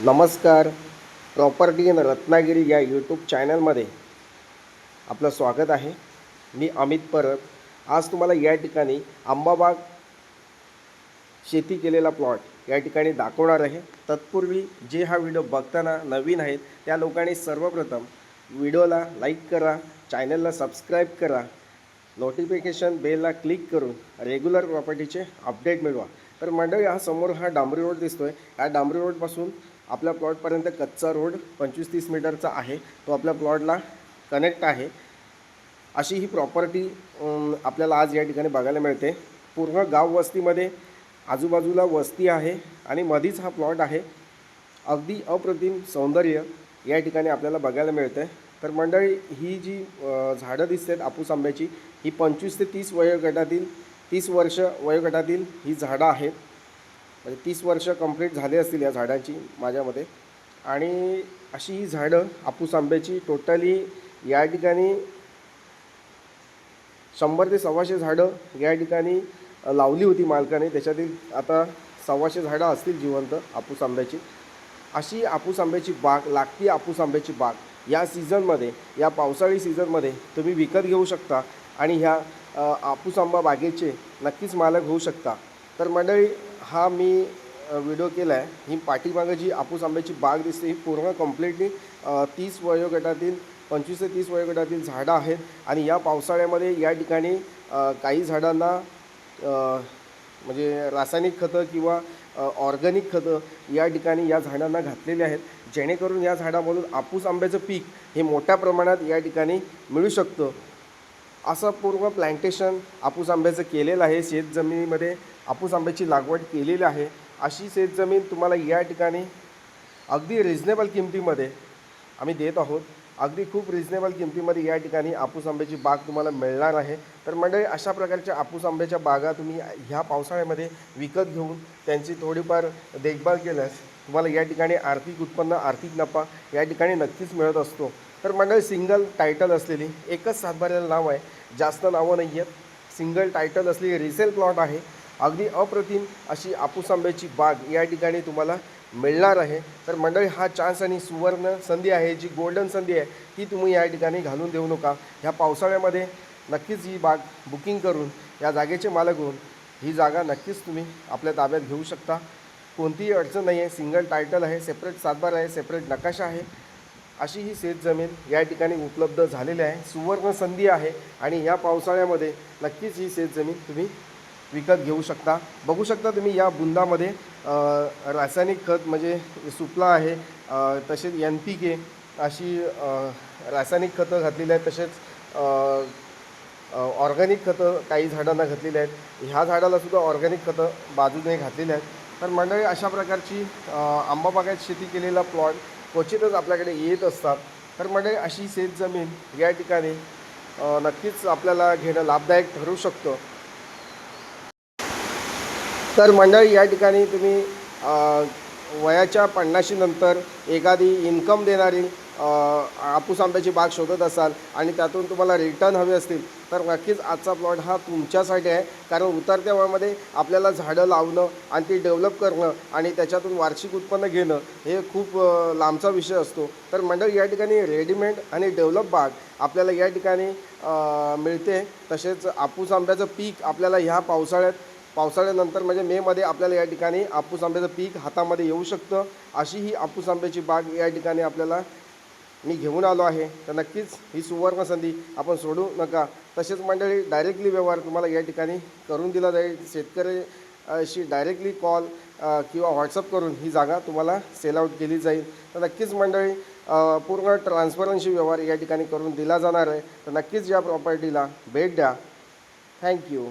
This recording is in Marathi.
नमस्कार. प्रॉपर्टी इन रत्नागिरी या यूट्यूब चॅनलमध्ये आपलं स्वागत आहे. मी अमित परब. आज तुम्हाला या ठिकाणी आंबाबाग शेती केलेला प्लॉट या ठिकाणी दाखवणार आहे. तत्पूर्वी जे हा व्हिडिओ बघताना नवीन आहेत त्या लोकांनी सर्वप्रथम व्हिडिओला लाईक करा चॅनलला सबस्क्राईब करा. नोटिफिकेशन बेलला क्लिक करून रेग्युलर प्रॉपर्टीचे अपडेट मिळवा. तर मंडळी हा समोर हा डांबरी रोड दिसतो आहे या डांबरी रोडपासून आपल्या प्लॉटपर्यंत कच्चा रोड पंचवीस तीस मीटरचा आहे. तो आपल्या प्लॉटला कनेक्ट आहे. अशी ही प्रॉपर्टी आपल्याला आज या ठिकाणी बघायला मिळते. पूर्ण गाव वस्तीमध्ये आजूबाजूला वस्ती आहे आणि मधीच हा प्लॉट आहे. अगदी अप्रतिम सौंदर्य या ठिकाणी आपल्याला बघायला मिळतं. तर मंडळी ही जी झाडं दिसतात आपूस आंब्याची ही पंचवीस ते तीस वयोगटातील तीस वर्ष वयोगटातील ही झाडं आहेत. म्हणजे तीस वर्ष कंप्लीट झाले असतील या झाडांची माझ्यामध्ये. आणि अशी ही झाडं आपूस आंब्याची टोटली या ठिकाणी शंभर ते सव्वाशे झाडं या ठिकाणी लावली होती मालकाने. त्याच्यातील आता सव्वाशे झाडं असतील जिवंत आपूस आंब्याची. अशी आपूस आंब्याची बाग लागती आपूस आंब्याची बाग या सीझनमध्ये या पावसाळी सीझनमध्ये तुम्ही विकत घेऊ शकता. आणि ह्या आपूस आंबा बागेचे नक्कीच मालक होऊ शकता. तर मंडळी हा मी व्हिडिओ केला आहे ही पाठीमागं जी आपूस आंब्याची बाग दिसते ही पूर्ण कम्प्लिटली तीस वयोगटातील पंचवीस ते तीस वयोगटातील झाडं आहेत. आणि या पावसाळ्यामध्ये या ठिकाणी काही झाडांना म्हणजे रासायनिक खतं किंवा ऑर्गॅनिक खतं या ठिकाणी या झाडांना घातलेली आहेत. जेणेकरून या झाडामधून आपूस आंब्याचं पीक हे मोठ्या प्रमाणात या ठिकाणी मिळू शकतं. असं पूर्ण प्लॅन्टेशन आपूस आंब्याचं केलेलं आहे. शेतजमिनीमध्ये आपूस आंब्याची लागवड केलेली आहे. अशी शेतजमीन तुम्हाला या ठिकाणी अगदी रिझनेबल किमतीमध्ये आम्ही देत आहोत. अगदी खूप रिझनेबल किमतीमध्ये या ठिकाणी आपूस आंब्याची बाग तुम्हाला मिळणार आहे. तर मंडळी अशा प्रकारच्या आपूस आंब्याच्या बागा तुम्ही ह्या पावसाळ्यामध्ये विकत घेऊन त्यांची थोडीफार देखभाल केल्यास तुम्हाला या ठिकाणी आर्थिक उत्पन्न आर्थिक नफा या ठिकाणी नक्कीच मिळत असतो. तर मंडळी सिंगल टायटल असलेली एकच सातबाऱ्याला नाव आहे. जास्त नावं नाही आहेत सिंगल टायटल असलेली रिसेल प्लॉट आहे. अगदी अप्रतिम अशी आपूस आंब्याची बाग या ठिकाणी तुम्हाला मिळणार आहे. तर मंडळी हा चान्स आणि सुवर्ण संधी आहे जी गोल्डन संधी आहे ती तुम्ही या ठिकाणी घालून देऊ नका. ह्या पावसाळ्यामध्ये नक्कीच ही बाग बुकिंग करून या जागेचे मालक होऊन ही जागा नक्कीच तुम्ही आपल्या ताब्यात घेऊ शकता. कोणतीही अडचण नाही आहे सिंगल टायटल आहे सेपरेट सातबार आहे सेपरेट नकाशा आहे. अशी ही शेतजमीन या ठिकाणी उपलब्ध झालेली आहे. सुवर्ण संधी आहे आणि या पावसाळ्यामध्ये नक्कीच ही शेतजमीन तुम्ही विकत घेऊ शकता. बघू शकता तुम्ही या बुंदामध्ये रासायनिक खत म्हणजे सुपला आहे तसेच एन पी के अशी रासायनिक खतं घातलेली आहेत तसेच ऑर्गॅनिक खतं काही झाडांना घातलेली आहेत. ह्या झाडाला सुद्धा ऑर्गॅनिक खतं बाजूने घातलेली आहेत. तर मंडळी अशा प्रकारची आंबा बागायत शेती केलेला प्लॉट क्वचितच आपल्याकडे येत असतात. तर मंडळी अशी शेतजमीन या ठिकाणी नक्कीच आपल्याला घेणं लाभदायक ठरू शकतं. तर मंडळी या ठिकाणी तुम्ही वयाच्या पन्नाशीनंतर एखादी इन्कम देणारी आपूस आंब्याची बाग शोधत असाल आणि त्यातून तुम्हाला रिटर्न हवे असतील तर नक्कीच आजचा प्लॉट हा तुमच्यासाठी आहे. कारण उतरत्या वयामध्ये आपल्याला झाडं लावणं आणि ती डेव्हलप करणं आणि त्याच्यातून वार्षिक उत्पन्न घेणं हे खूप लांबचा विषय असतो. तर मंडळ या ठिकाणी रेडीमेड आणि डेव्हलप बाग आपल्याला या ठिकाणी मिळते. तसेच आपूस आंब्याचं पीक आपल्याला ह्या पावसाळ्यात पावसाळ्यानंतर म्हणजे मेमध्ये आपल्याला या ठिकाणी आपूस आंब्याचं पीक हातामध्ये येऊ शकतं. अशी ही आपूस आंब्याची बाग या ठिकाणी आपल्याला मी घेऊन आलो आहे. तर नक्कीच ही सुवर्ण संधी आपण सोडू नका. तसेच मंडळी डायरेक्टली व्यवहार तुम्हाला या ठिकाणी करून दिला जाईल. शेतकरी अशी डायरेक्टली कॉल किंवा व्हॉट्सअप करून ही जागा तुम्हाला सेल आउट केली जाईल. तर नक्कीच मंडळी पूर्ण ट्रान्सपरन्सी व्यवहार या ठिकाणी करून दिला जाणार आहे. तर नक्कीच या प्रॉपर्टीला भेट द्या. थँक्यू